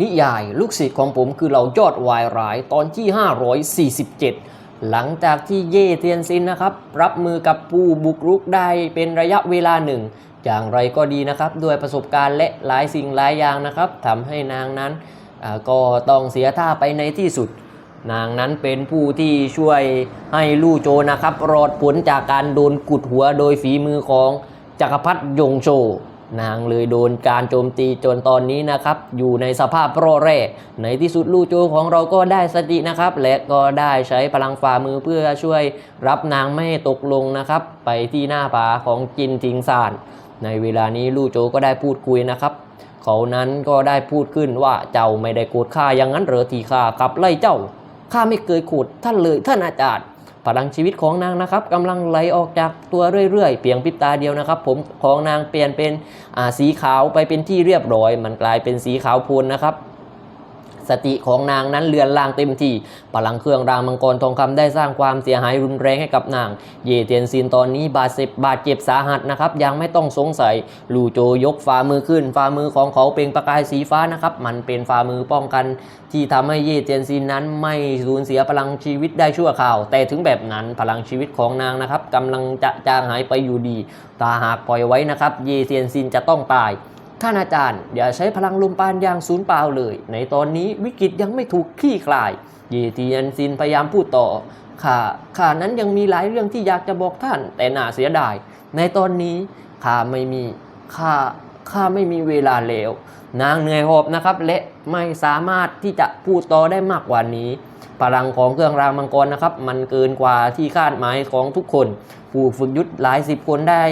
นิยาย ลูกศิษย์ของผมคือเรายอดวายร้ายตอนที่ 547 หลังจากที่เย่เทียนซินนะครับ รับมือกับผู้บุกรุกได้เป็นระยะเวลาหนึ่ง อย่างไรก็ดีนะครับ ด้วยประสบการณ์และหลายสิ่งหลายอย่างนะครับทำให้นางนั้นก็ต้องเสียท่าไปในที่สุด นางนั้นเป็นผู้ที่ช่วยให้ลู่โจนะครับ รอดพ้นจากการโดนกุดหัวโดยฝีมือของจักรพรรดิยงโช นางเลยโดนการโจมตีจนตอนนี้นะครับ อยู่ในสภาพร่อแร่ในที่สุดลู่โจของเราก็ได้สตินะครับ และก็ได้ใช้พลังฝ่ามือเพื่อช่วยรับนางไม่ให้ตกลงนะครับ ไปที่หน้าผาของจินทิงซาน ในเวลานี้ลู่โจก็ได้พูดคุยนะครับ เขานั้นก็ได้พูดขึ้นว่าเจ้าไม่ได้โกรธข้าอย่างนั้นเหรอที่ข้าขับไล่เจ้าข้าไม่เคยโกรธท่านเลยท่านอาจารย์ พลังชีวิตของนางนะครับกำลังไหลออกจากตัวเรื่อยๆ เพียงพริบตาเดียวนะครับ ผมของนางเปลี่ยนเป็นสีขาวไปเป็นที่เรียบร้อย มันกลายเป็นสีขาวพูนนะครับ สติของนางนั้นเลือนลางเต็มที่พลังเครื่องรางมังกรทองคำได้สร้างความเสียหายรุนแรงให้กับนาง เยเทียนซินตอนนี้บาดเจ็บบาดเจ็บสาหัสนะครับ ยังไม่ต้องสงสัยลูโจยกฝ่ามือขึ้น ฝ่ามือของเขาเป็นประกายสีฟ้านะครับ มันเป็นฝ่ามือป้องกัน ที่ทำให้เยเทียนซินนั้นไม่สูญเสียพลังชีวิตได้ชั่วคราว แต่ถึงแบบนั้นพลังชีวิตของนางนะครับกำลังจะจางหายไปอยู่ดีถ้าหากปล่อยไว้นะครับ เยเทียนซินจะต้องตาย ท่านอาจารย์อย่าใช้พลังลมปานอย่างศูนย์เปล่าเลย ในตอนนี้วิกฤตยังไม่ถูกคลี่คลาย เยตียันซินพยายามพูดต่อข้าข้านั้นยังมีหลายเรื่องที่อยากจะบอกท่าน แต่น่าเสียดาย ในตอนนี้ข้าไม่มีข้าข้าไม่มีเวลาแล้ว นางเหนื่อยหอบนะครับ และไม่สามารถที่จะพูดต่อได้มากกว่านี้ พลังของเครื่องรางมังกรนะครับ มันเกินกว่าที่คาดหมายของทุกคนผู้ฝึกยุทธหลายสิบคนได้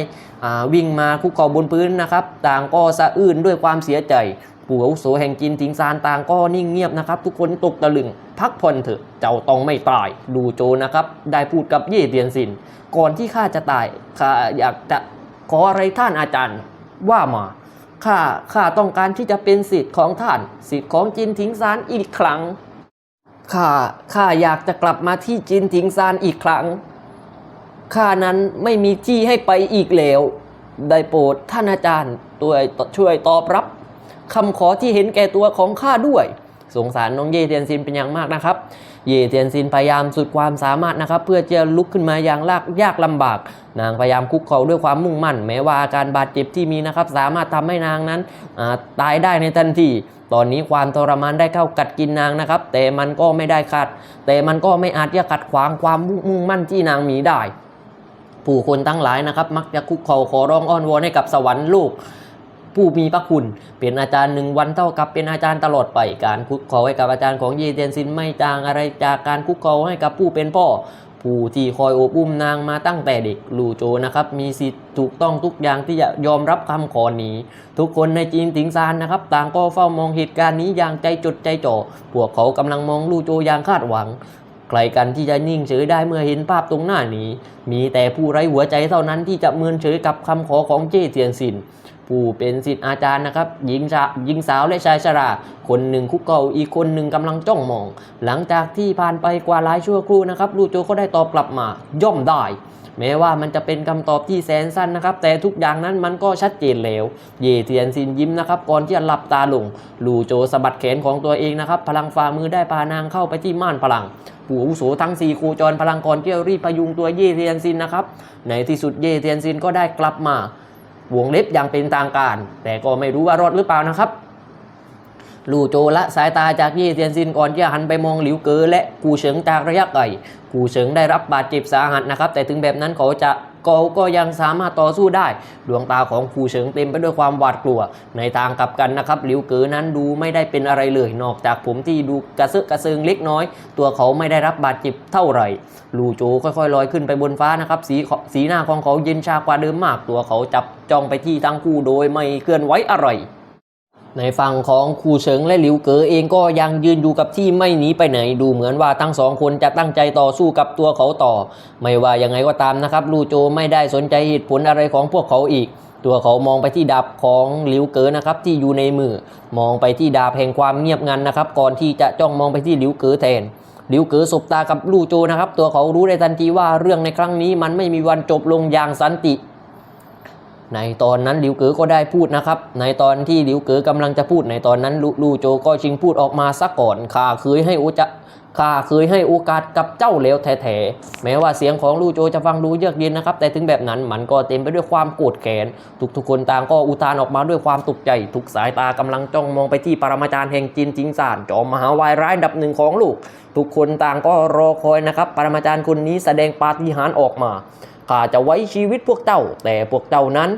วิ่งมาคุกเข่าบนพื้นนะครับ ต่างก็สะอื้นด้วยความเสียใจปู่อาวุโสแห่งจินทิงซานต่างก็นิ่งเงียบนะครับ ทุกคนตกตะลึง พักผ่อนเถอะ เจ้าต้องไม่ตาย ดูโจนะครับ ได้พูดกับเย่เตียนซิน ก่อนที่ข้าจะตายข้าอยากจะขออะไรท่านอาจารย์ ว่ามาข้าข้าต้องการที่จะเป็นสิทธิ์ของท่าน สิทธิ์ของจินทิงซานอีกครั้ง ข้าข้าอยากจะกลับมาที่จินทิงซานอีกครั้งข้านั้นไม่มีที่ให้ไปอีกแล้ว ได้โปรดท่านอาจารย์ตัวช่วยตอบรับคำขอที่เห็นแก่ตัวของข้าด้วย สงสารน้องเยเทียนซินเป็นอย่างมากนะครับ เยเทียนซินพยายามสุดความสามารถนะครับ เพื่อจะลุกขึ้นมาอย่างลากยากลำบาก นางพยายามคุกเข่าด้วยความมุ่งมั่น แม้ว่าอาการบาดเจ็บที่มีนะครับ สามารถทำให้นางนั้นาตายได้ในทันทีตอนนี้ความทรมานได้เข้ากัดกินนางนะครับ แต่มันก็ไม่ได้ขัด แต่มันก็ไม่อาจจะขัดขวางความมุ่งมั่นที่นางมีได้ ผู้คนทั้งหลายนะครับ มักจะคุกเข่าขอร้องอ้อนวอนให้กับสวรรค์ลูก ผู้มีพระคุณ เป็นอาจารย์หนึ่งวันเท่ากับเป็นอาจารย์ตลอดไป การคุกเข่าให้กับอาจารย์ของเยเตียนซินไม่ต่างอะไรจากการคุกเข่าให้กับผู้เป็นพ่อ ผู้ที่คอยโอบอุ้มนางมาตั้งแต่เด็กลูโจนะครับมีสิทธิ์ถูกต้องทุกอย่างที่จะยอมรับคำขอนี้ ทุกคนในจีนถิงซานนะครับ ต่างก็เฝ้ามองเหตุการณ์นี้อย่างใจจดใจจ่อพวกเขากำลังมองลูโจอย่างคาดหวังใครกันที่จะนิ่งเฉยได้เมื่อเห็นภาพตรงหน้านี้ มีแต่ผู้ไร้หัวใจเท่านั้นที่จะเมินเฉยกับคำขอของเจ้เทียนซิน ผู้เป็นศิษย์อาจารย์นะครับหญิงชาหญิงสาวและชายชรา คนหนึ่งคุกเข่าอีกคนหนึ่งกำลังจ้องมอง หลังจากที่ผ่านไปกว่าหลายชั่วครู่นะครับลูโจก็ได้ตอบกลับมาย่อมได้แม้ว่ามันจะเป็นคำตอบที่แสนสั้นนะครับ แต่ทุกอย่างนั้นมันก็ชัดเจนแล้ว เยเทียนซินยิ้มนะครับ ก่อนที่จะหลับตาลง ลูโจสะบัดแขนของตัวเองนะครับ พลังฝ่ามือได้พานางเข้าไปที่ม่านพลังปู่อาวุโสทั้ง4โคจรพลังกรเที่ยวรีพยุงตัวเย่เทียนซินนะครับ ในที่สุดเย่เทียนซินก็ได้กลับมา วงเล็บอย่างเป็นทางการ แต่ก็ไม่รู้ว่ารอดหรือเปล่านะครับ ลู่โจละสายตาจากยี่เซียนซินก่อนที่จะหันไปมองหลิวเกอและกูเฉิงจากระยะไกลกูเฉิงได้รับบาดเจ็บสาหัสนะครับ แต่ถึงแบบนั้นเขาจะ เขาก็ยังสามารถต่อสู้ได้ ดวงตาของฟูเฉิงเต็มไปด้วยความหวาดกลัว ในทางกลับกันนะครับหลิวเก๋อนั้นดูไม่ได้เป็นอะไรเลย นอกจากผมที่ดูกระเซาะกระเซิงเล็กน้อย ตัวเขาไม่ได้รับบาดเจ็บเท่าไหร่ลูโจค่อยๆลอยขึ้นไปบนฟ้านะครับสีสีหน้าของเขาเย็นชากว่าเดิมมาก ตัวเขาจับจ้องไปที่ทั้งคู่โดยไม่เคลื่อนไหวอะไร ในฝั่งของคูเฉิงและหลิวเก๋อเองก็ยังยืนอยู่กับที่ไม่หนีไปไหนดูเหมือนว่าทั้งสองคนจะตั้งใจต่อสู้กับตัวเขาต่อ ไม่ว่ายังไงก็ตามนะครับลูโจไม่ได้สนใจเหตุผลอะไรของพวกเขาอีก ตัวเขามองไปที่ดาบของหลิวเก๋อนะครับที่อยู่ในมือ มองไปที่ดาบแห่งความเงียบงันนะครับ ก่อนที่จะจ้องมองไปที่หลิวเก๋อแทนหลิวเก๋อสบตากับลู่โจนะครับ ตัวเขารู้ได้ทันทีว่าเรื่องในครั้งนี้มันไม่มีวันจบลงอย่างสันติ ในตอนนั้นหลิวเก๋อก็ได้พูดนะครับ ในตอนที่หลิวเก๋อกำลังจะพูดในตอนนั้นลูลูโจก็ชิงพูดออกมาซะก่อนข้าเคยให้โอจะข้าเคยให้โอกาสกับเจ้าแล้วแท้ๆแม้ว่าเสียงของลู่โจจะฟังดูเยือกเย็นนะครับ แต่ถึงแบบนั้นมันก็เต็มไปด้วยความโกรธแค้นทุกๆคนต่างก็อุทานออกมาด้วยความตกใจ ทุกสายตากำลังจ้องมองไปที่ปรมาจารย์แห่งจีนจิงซานจอมมหาวายร้ายดับหนึ่งของลูก ทุกคนต่างก็รอคอยนะครับ ปรมาจารย์คนนี้แสดงปาฏิหาริย์ออกมา ข้าจะไว้ชีวิตพวกเจ้า แต่พวกเจ้านั้น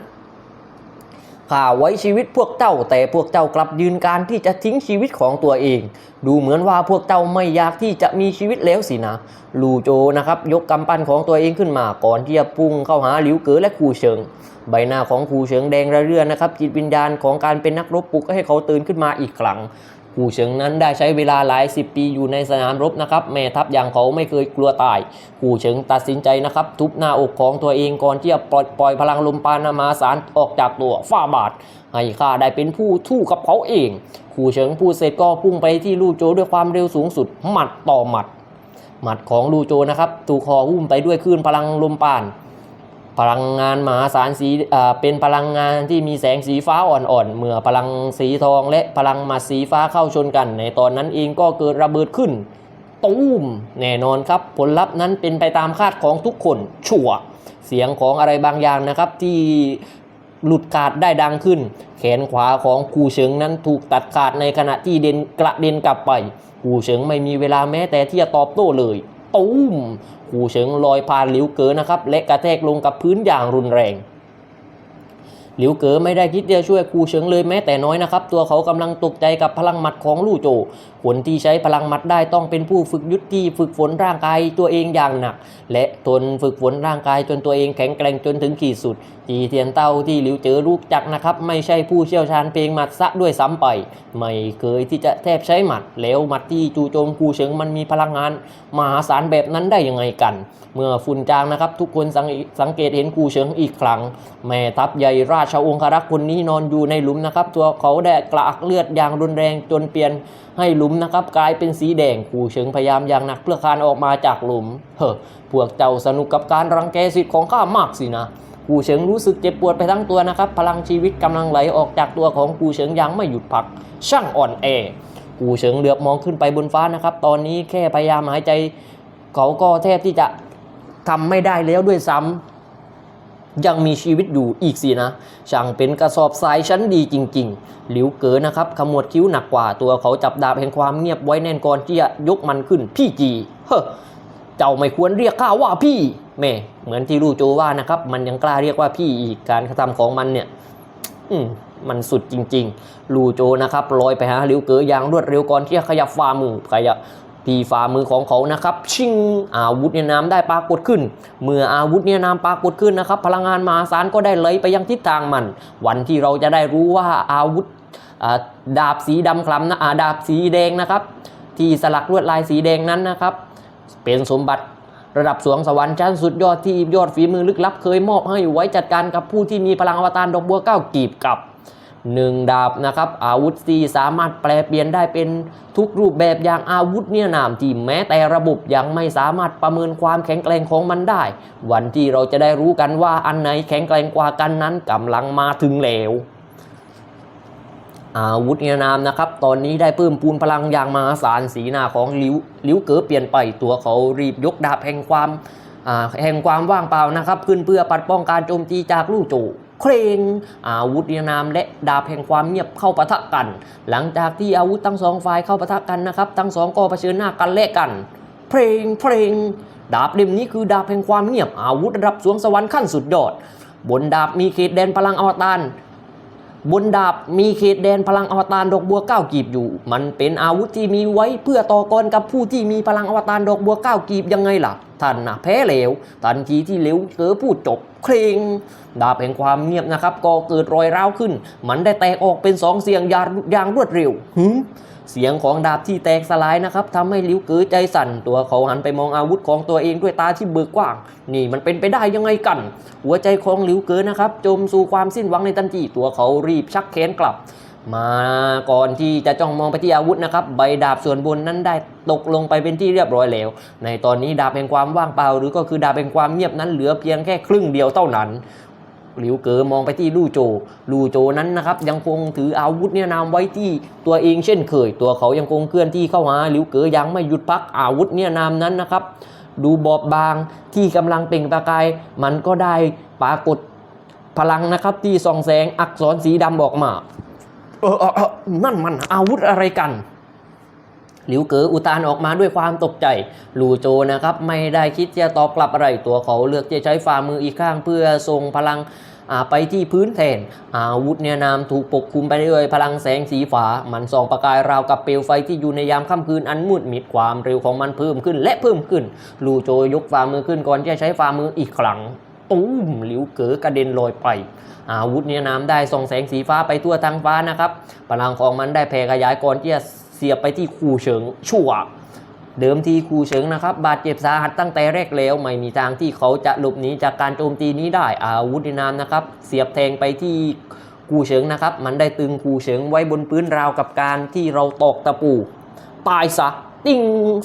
ข้าไว้ชีวิตพวกเจ้า แต่พวกเจ้ากลับยืนการที่จะทิ้งชีวิตของตัวเอง ดูเหมือนว่าพวกเจ้าไม่อยากที่จะมีชีวิตแล้วสินะ ลูโจนะครับยกกำปั้นของตัวเองขึ้นมาก่อนที่จะพุ่งเข้าหาหลิวเก๋อและคูเฉิง ใบหน้าของคูเฉิงแดงระเรื่อนะครับจิตวิญญาณของการเป็นนักรบปลุกให้เขาตื่นขึ้นมาอีกครั้ง คูเฉิงนั้นได้ใช้เวลาหลายสิบปีอยู่ในสนามรบนะครับ แม่ทัพอย่างเขาไม่เคยกลัวตายคูเฉิงตัดสินใจนะครับ ทุบหน้าอกของตัวเองก่อนที่จะปล่อยปล่อยพลังลมปานามาสารออกจากตัวฝ้าบาทให้ข้าได้เป็นผู้ทู่กับเขาเองคูเฉิงพูดเสร็จก็พุ่งไปที่ลู่โจด้วยความเร็วสูงสุด หมัดต่อหมัด หมัดของลู่โจนะครับถูกคอหุ้มไปด้วยคลื่นพลังลมปาน พลังงานมหาศาลสีอ่าเป็นพลังงานที่มีแสงสีฟ้าอ่อนๆ เมื่อพลังสีทองและพลังหมัดสีฟ้าเข้าชนกัน ในตอนนั้นเองก็เกิดระเบิดขึ้นตูมแน่นอนครับ ผลลัพธ์นั้นเป็นไปตามคาดของทุกคนชั่ว เสียงของอะไรบางอย่างนะครับที่หลุดขาดได้ดังขึ้น แขนขวาของคูเฉิงนั้นถูกตัดขาดในขณะที่เด่นกระเด็นกลับไปคูเฉิงไม่มีเวลาแม้แต่ที่จะตอบโต้เลย ตูมคูเฉิงลอยผ่านหลิวเก๋อนะครับและกระแทกลงกับพื้นอย่างรุนแรง หลิวเก๋อไม่ได้คิดจะช่วยครูเฉิงเลยแม้แต่น้อยนะครับ ตัวเขากำลังตกใจกับพลังหมัดของลู่โจคนที่ใช้พลังหมัดได้ต้องเป็นผู้ฝึกยุทธที่ฝึกฝนร่างกายตัวเองอย่างหนัก และทนฝึกฝนร่างกายจนตัวเองแข็งแกร่งจนถึงขีดสุดจีเทียนเต้าที่หลิวเจอรู้จักนะครับ ไม่ใช่ผู้เชี่ยวชาญเพลงหมัดซะด้วยซ้ำไป ไม่เคยที่จะแทบใช้หมัด แล้วหมัดที่จู่โจมคูเฉิงมันมีพลังงานมหาศาลแบบนั้นได้ยังไงกัน เมื่อฝุ่นจางนะครับ ทุกคนสังสงเกตเห็นคูเฉิงอีกครั้ง แม่ทัพใหญ่ราชชองคารักษ์คนนี้นอนอยู่ในหลุมนะครับ ตัวเขาได้กระอักเลือดอย่างรุนแรงจนเปลี่ยนให้หลุมนะครับ กลายเป็นสีแดงคูเฉิงพยายามอย่างหนักเพื่อคานออกมาจากหลุม เฮ้อพวกเจ้าสนุกกับการรังแกสิทธิ์ของข้ามากสินะกูเฉิงรู้สึกเจ็บปวดไปทั้งตัวนะครับ พลังชีวิตกำลังไหลออกจากตัวของกูเฉิงยังไม่หยุดพัก ช่างอ่อนแอกูเฉิงเหลือบมองขึ้นไปบนฟ้านะครับ ตอนนี้แค่พยายามหายใจ เขาก็แทบที่จะทำไม่ได้แล้วด้วยซ้ำ ยังมีชีวิตอยู่อีกสินะ ช่างเป็นกระสอบทรายชั้นดีจริง ๆ หลิวเก๋อนะครับขมวดคิ้วหนักกว่าตัวเขาจับดาบแห่งความเงียบไว้แน่นก่อนที่จะยกมันขึ้นพี่จี เฮ้เจ้าไม่ควรเรียกข้าว่าพี่แม่เหมือนที่ลู่โจว่านะครับมันยังกล้าเรียกว่าพี่อีกการกระทำของมันเนี่ยอืมมันสุดจริง ๆ ลู่โจนะครับลอยไปหาหลิวเก๋ออย่างรวดเร็วก่อนที่จะขยับฝ่ามือขยับ ที่ฝ่ามือของเขานะครับ ชิงอาวุธเนี่ยน้ำได้ปรากฏขึ้น เมื่ออาวุธเนี่ยน้ำปรากฏขึ้นนะครับ พลังงานมหาศาลก็ได้ไหลไปยังทิศทางมัน วันที่เราจะได้รู้ว่าอาวุธดาบสีดำคล้ำนะอาดาบสีแดงนะครับ ที่สลักลวดลายสีแดงนั้นนะครับ เป็นสมบัติระดับสวงสวรรค์ชั้นสุดยอดที่ยอดฝีมือลึกลับเคยมอบให้ไว้จัดการกับผู้ที่มีพลังอวตารดอกบัวเก้ากีบกับ หนึ่งดาบนะครับอาวุธที่สามารถแปลเปลี่ยนได้เป็นทุกรูปแบบอย่างอาวุธเนี่ยนามที่แม้แต่ระบบยังไม่สามารถประเมินความแข็งแกร่งของมันได้ วันที่เราจะได้รู้กันว่าอันไหนแข็งแกร่งกว่ากันนั้นกำลังมาถึงแล้วอาวุธเนียนามนะครับ ตอนนี้ได้เพิ่มปูนพลังอย่างมหาศาลสีหน้าของลิวลิวเก๋อเปลี่ยนไปตัวเขารีบยกดาบแห่งความแห่งความว่างเปล่านะครับ ขึ้นเพื่อปัดป้องการโจมตีจากลู่โจ เครงอาวุธเนียนามและดาบแห่งความเงียบเข้าปะทะกัน หลังจากที่อาวุธทั้งสองฝ่ายเข้าปะทะกันนะครับ ทั้งสองก็เผชิญหน้ากันและกัน เพลงเพลง ดาบเล่มนี้คือดาบแห่งความเงียบอาวุธระดับสวงสวรรค์ขั้นสุดยอด บนดาบมีเขตแดนพลังอวตาร บนดาบมีเขตแดนพลังอวตารดอกบัวเก้ากีบอยู่ มันเป็นอาวุธที่มีไว้เพื่อต่อกรกับผู้ที่มีพลังอวตารดอกบัวเก้ากีบยังไงล่ะท่านนะแพ้เหลวทันทีที่เหลวเก๋อพูดจบเครงดาบแห่งความเงียบนะครับ ก็เกิดรอยร้าวขึ้น มันได้แตกออกเป็นสองเสียงอย่างรวดเร็วหึ เสียงของดาบที่แตกสลายนะครับทำให้หลิวเก๋อใจสั่น ตัวเขาหันไปมองอาวุธของตัวเองด้วยตาที่เบิกกว้าง นี่มันเป็นไปได้ยังไงกัน หัวใจของหลิวเก๋อนะครับจมสู่ความสิ้นหวังในทันทีตัวเขารีบชักแขนกลับ มาก่อนที่จะจ้องมองไปที่อาวุธนะครับ ใบดาบส่วนบนนั้นได้ตกลงไปเป็นที่เรียบร้อยแล้ว ในตอนนี้ดาบแห่งความว่างเปล่า หรือก็คือดาบแห่งความเงียบนั้นเหลือเพียงแค่ครึ่งเดียวเท่านั้น หลิวเก๋อมองไปที่ลู่โจ ลู่โจนั้นนะครับยังคงถืออาวุธเนี่ยนามไว้ที่ตัวเองเช่นเคย ตัวเขายังคงเคลื่อนที่เข้าหาหลิวเก๋อยังไม่หยุดพักอาวุธเนี่ยนามนั้นนะครับ ดูบอบบางที่กำลังเปล่งประกาย มันก็ได้ปรากฏพลังนะครับที่ส่องแสงอักษรสีดำออกมาเออเออเออนั่นมันอาวุธอะไรกัน หลิวเก๋ออุทานออกมาด้วยความตกใจ ลูโจนะครับไม่ได้คิดจะตอบกลับอะไรตัวเขาเลือกจะใช้ฝ่ามืออีกข้างเพื่อส่งพลังไปที่พื้นแทนอาวุธเนี่ยนามถูกปกคลุมไปด้วยพลังแสงสีฟ้ามันส่องประกายราวกับเปลวไฟที่อยู่ในยามค่ำคืนอันมืดมิดความเร็วของมันเพิ่มขึ้นและเพิ่มขึ้น ลูโจยกฝ่ามือขึ้นก่อนจะใช้ฝ่ามืออีกครั้งตุ้มหลิวเก๋อกระเด็นลอยไป อาวุธเนี่ยนามได้ส่องแสงสีฟ้าไปทั่วทั้งฟ้านะครับพลังของมันได้แผ่ขยายก่อนที่จะ เสียบไปที่คูเฉิงชั่ว เดิมทีคูเฉิงนะครับ บาดเจ็บสาหัสตั้งแต่แรกแล้ว ไม่มีทางที่เขาจะหลบหนีจากการโจมตีนี้ได้อาวุธนนามนะครับ เสียบแทงไปที่คูเฉิงนะครับ มันได้ตึงคูเฉิงไว้บนพื้นราวกับการที่เราตอกตะปูตายซะ ติ้ง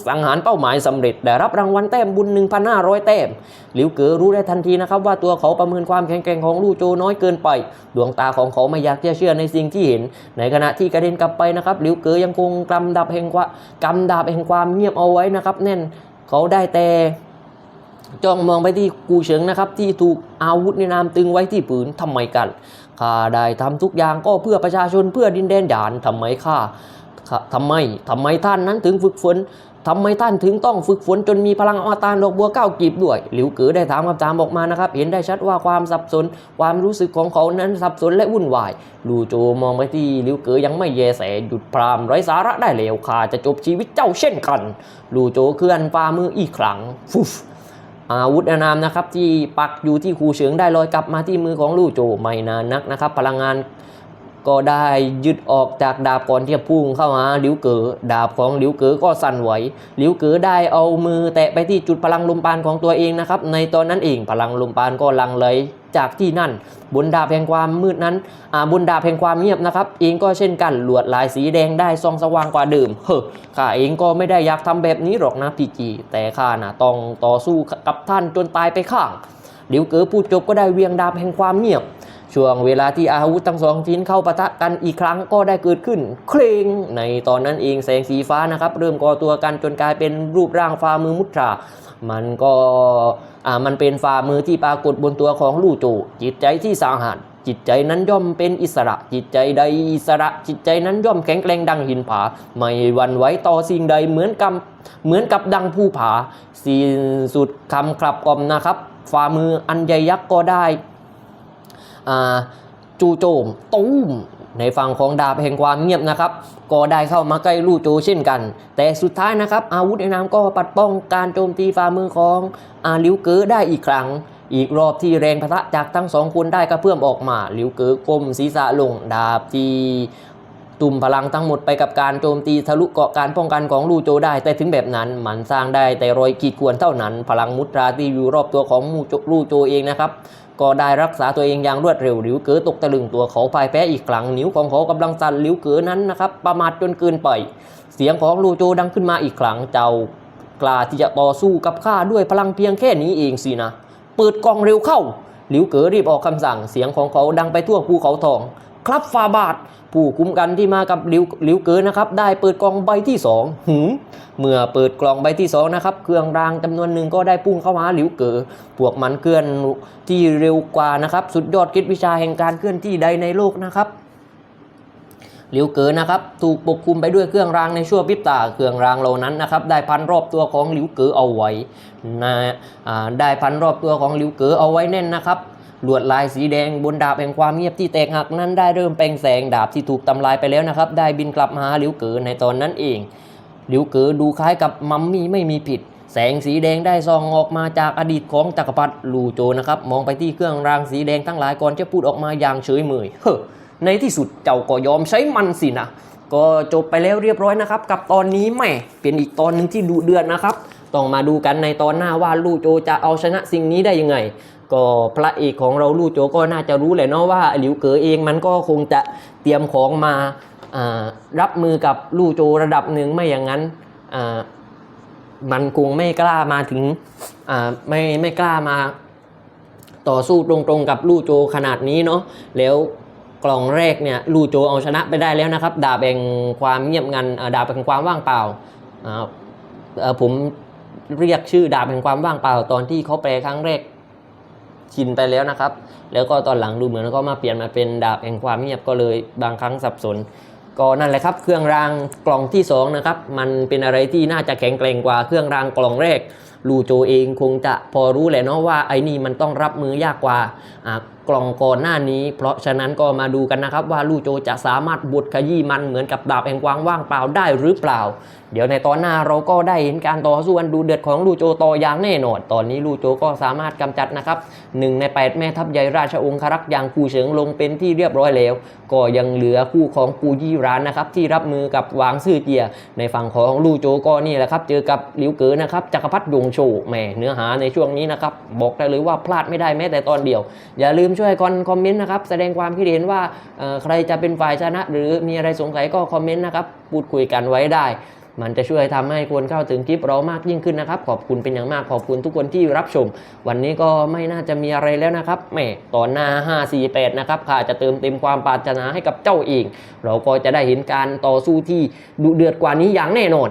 สังหารเป้าหมายสำเร็จ ได้รับรางวัลแต้มบุญ 1,500 แต้มหลิวเก๋อรู้ได้ทันทีนะครับ ว่าตัวเขาประเมินความแข็งแกร่งของลู่โจน้อยเกินไป ดวงตาของเขาไม่อยากจะเชื่อในสิ่งที่เห็น ในขณะที่กระเด็นกลับไปนะครับหลิวเก๋อยังคงกำดับแห่งความกำดับแห่งความเงียบเอาไว้นะครับ แน่นเขาได้แต่จ้องมองไปที่กูเฉิงนะครับที่ถูกอาวุธในนามตึงไว้ที่ปืนทำไมกันข้าได้ทำทุกอย่างก็เพื่อประชาชนเพื่อดินแดนหยานทำไมข้า ทำไมทำไมท่านนั้นถึงฝึกฝนทำไมท่านถึงต้องฝึกฝนจนมีพลังอมตะดอกบัวเก้ากีบด้วย หลิวเก๋อได้ถามคำถามออกมานะครับ เห็นได้ชัดว่าความสับสน ความรู้สึกของเขานั้นสับสนและวุ่นวาย ลูโจมองไปที่หลิวเก๋อยังไม่แยแสหยุดพรามไร้สาระได้แล้วข้าจะจบชีวิตเจ้าเช่นกัน ลูโจเคลื่อนฝ่ามืออีกครั้งฟุฟอาวุธอนามนะครับที่ปักอยู่ที่คูเฉิงได้ลอยกลับมาที่มือของลู่โจไม่นานนักนะครับ พลังงาน ก็ได้ยึดออกจากดาบก่อนที่จะพุ่งเข้าหาหลิวเก๋อดาบของหลิวเก๋อก็สั่นไหวหลิวเก๋อได้เอามือแตะไปที่จุดพลังลมปานของตัวเองนะครับ ในตอนนั้นเองพลังลมปานก็ลังไหลจากที่นั่น บนดาบแห่งความมืดนั้นอ่าบนดาบแห่งความเงียบนะครับ เองก็เช่นกันลวดลายสีแดงได้ส่องสว่างกว่าเดิมเฮ้อข้าเองก็ไม่ได้อยากทำแบบนี้หรอกนะพี่จี แต่ข้านะต้องต่อสู้กับท่านจนตายไปข้างหลิวเก๋อพูดจบก็ได้เวียงดาบแห่งความเงียบ ช่วงเวลาที่อาวุธทั้งสองชิ้นเข้าปะทะกันอีกครั้งก็ได้เกิดขึ้น เคร่งในตอนนั้นเองแสงสีฟ้านะครับ เริ่มก่อตัวกันจนกลายเป็นรูปร่างฝ่ามือมุตรามันก็อ่ามันเป็นฝ่ามือที่ปรากฏบนตัวของลู่โจจิตใจที่สาหัสจิตใจนั้นย่อมเป็นอิสระ จิตใจใดอิสระ จิตใจนั้นย่อมแข็งแกร่งดังหินผา ไม่หวั่นไหวต่อสิ่งใดเหมือนกับเหมือนกับดังภูผา สิ้นสุดคำครับกล่อมนะครับ ฝ่ามืออันใหญ่ยักษ์ก็ได้ จู่โจมตูมในฝั่งของดาบแห่งความเงียบนะครับ ก็ได้เข้ามาใกล้ลู่โจเช่นกัน แต่สุดท้ายนะครับ อาวุธในน้ำก็ปัดป้องการโจมตีฝ่ามือของอาลิวเก๋อได้อีกครั้ง อีกรอบที่แรงพะทะจากทั้งสองคนได้กระเพื่อมออกมาลิวเก๋อก้มศีรษะลงดาบที่ ตุ่มพลังทั้งหมดไปกับการโจมตีทะลุเกาะการป้องกันของลูโจได้ แต่ถึงแบบนั้นมันสร้างได้แต่รอยขีดข่วนเท่านั้น พลังมุตราที่อยู่รอบตัวของมูจลูโจเองนะครับก็ได้รักษาตัวเองอย่างรวดเร็วหลิวเก๋อตกตะลึงตัวเขาพ่ายแพ้อีกครั้งนิ้วของเขากำลังสั่นหลิวเก๋อนั้นนะครับประมาทจนเกินไป เสียงของลูโจดังขึ้นมาอีกครั้งเจ้ากล้าที่จะต่อสู้กับข้าด้วยพลังเพียงแค่นี้เองสินะเปิดกองเร็วเข้าหลิวเก๋อรีบออกคำสั่งเสียงของเขาดังไปทั่วภูเขาทอง ครับฟาบาทผู้คุ้มกันที่มากับหลิวหลิวเก๋อนะครับ ได้เปิดกล่องใบที่สองหืมเมื่อเปิดกล่องใบที่สองนะครับเครื่องรางจำนวนหนึ่งก็ได้พุ่งเข้าหาหลิวเก๋อพวกมันเคลื่อนที่เร็วกว่านะครับ สุดยอดคิดวิชาแห่งการเคลื่อนที่ใดในโลกนะครับหลิวเก๋อนะครับถูกปกคลุมไปด้วยเครื่องรางในชั่วพริบตาเครื่องรางเหล่านั้นนะครับได้พันรอบตัวของหลิวเก๋อเอาไว้นะได้พันรอบตัวของหลิวเก๋อเอาไว้แน่นนะครับ ลวดลายสีแดงบนดาบแห่งความเงียบที่แตกหักนั้นได้เริ่มแปลงแสงดาบที่ถูกทำลายไปแล้วนะครับ ได้บินกลับมาหาหลิวเก๋อในตอนนั้นเองหลิวเก๋อดูคล้ายกับมัมมี่ไม่มีผิด แสงสีแดงได้ส่องออกมาจากอดีตของจักรพรรดิลูโจนะครับมองไปที่เครื่องรางสีแดงทั้งหลายก่อนจะพูดออกมาอย่างเฉยเมยเฮ้อในที่สุดเจ้าก็ยอมใช้มันสินะก็จบไปแล้วเรียบร้อยนะครับ กับตอนนี้แม่เป็นอีกตอนหนึ่งที่ดุเดือดนะครับ ต้องมาดูกันในตอนหน้าว่าลู่โจจะเอาชนะสิ่งนี้ได้ยังไง ก็พระเอกของเราลู่โจก็น่าจะรู้แหละเนาะว่าหลิวเก๋อเองมันก็คงจะเตรียมของมารับมือกับลู่โจระดับหนึ่งไม่อย่างนั้นมันคงไม่กล้ามาถึงไม่ไม่กล้ามาต่อสู้ตรงๆกับลู่โจขนาดนี้เนาะแล้วกล่องแรกเนี่ยลู่โจเอาชนะไปได้แล้วนะครับ ดาบแห่งความเงียบงันดาบแห่งความว่างเปล่าผมเรียกชื่อดาบแห่งความว่างเปล่าตอนที่เขาแปลครั้งแรก ชินไปแล้วนะครับ แล้วก็ตอนหลังดูเหมือนก็มาเปลี่ยนมาเป็นดาบแห่งความเงียบก็เลยบางครั้งสับสน ก็นั่นแหละครับ เครื่องรางกล่องที่สองนะครับมันเป็นอะไรที่น่าจะแข็งแกร่งกว่าเครื่องรางกล่องแรก ลูโจเองคงจะพอรู้แหละเนาะว่าไอ้นี่มันต้องรับมือยากกว่ากล่องก่อนหน้านี้ เพราะฉะนั้นก็มาดูกันนะครับว่าลูโจจะสามารถบดขยี้มันเหมือนกับดาบแห่งความว่างเปล่าได้หรือเปล่า เดี๋ยวในตอนหน้าเราก็ได้เห็นการต่อสู้อันดูเดือดของลูโจต่ออย่างแน่นอน ตอนนี้ลูโจก็สามารถกำจัดนะครับหนึ่งในแปดแม่ทัพใหญ่ราชองครักษ์อย่างกูเฉิงลงเป็นที่เรียบร้อยแล้ว ก็ยังเหลือคู่ของปูยี่ร้านนะครับที่รับมือกับหวางซื่อเจีย ในฝั่งของลู่โจก็นี่แหละครับเจอกับหลิวเก๋อนะครับจักรพรรดิยงโชว์แหมเนื้อหาในช่วงนี้นะครับ บอกได้เลยว่าพลาดไม่ได้แม้แต่ตอนเดียว อย่าลืมช่วยกันคอมเมนต์นะครับ แสดงความคิดเห็นว่าใครจะเป็นฝ่ายชนะ หรือมีอะไรสงสัยก็คอมเมนต์นะครับพูดคุยกันไว้ได้ มันจะช่วยทำให้คนเข้าถึงคลิปเรามากยิ่งขึ้นนะครับ ขอบคุณเป็นอย่างมากขอบคุณทุกคนที่รับชม วันนี้ก็ไม่น่าจะมีอะไรแล้วนะครับแหมตอนหน้า 548 นะครับข้าจะเติมเต็มความปรารถนาให้กับเจ้าเองเราก็จะได้เห็นการต่อสู้ที่ดุเดือดกว่านี้อย่างแน่นอน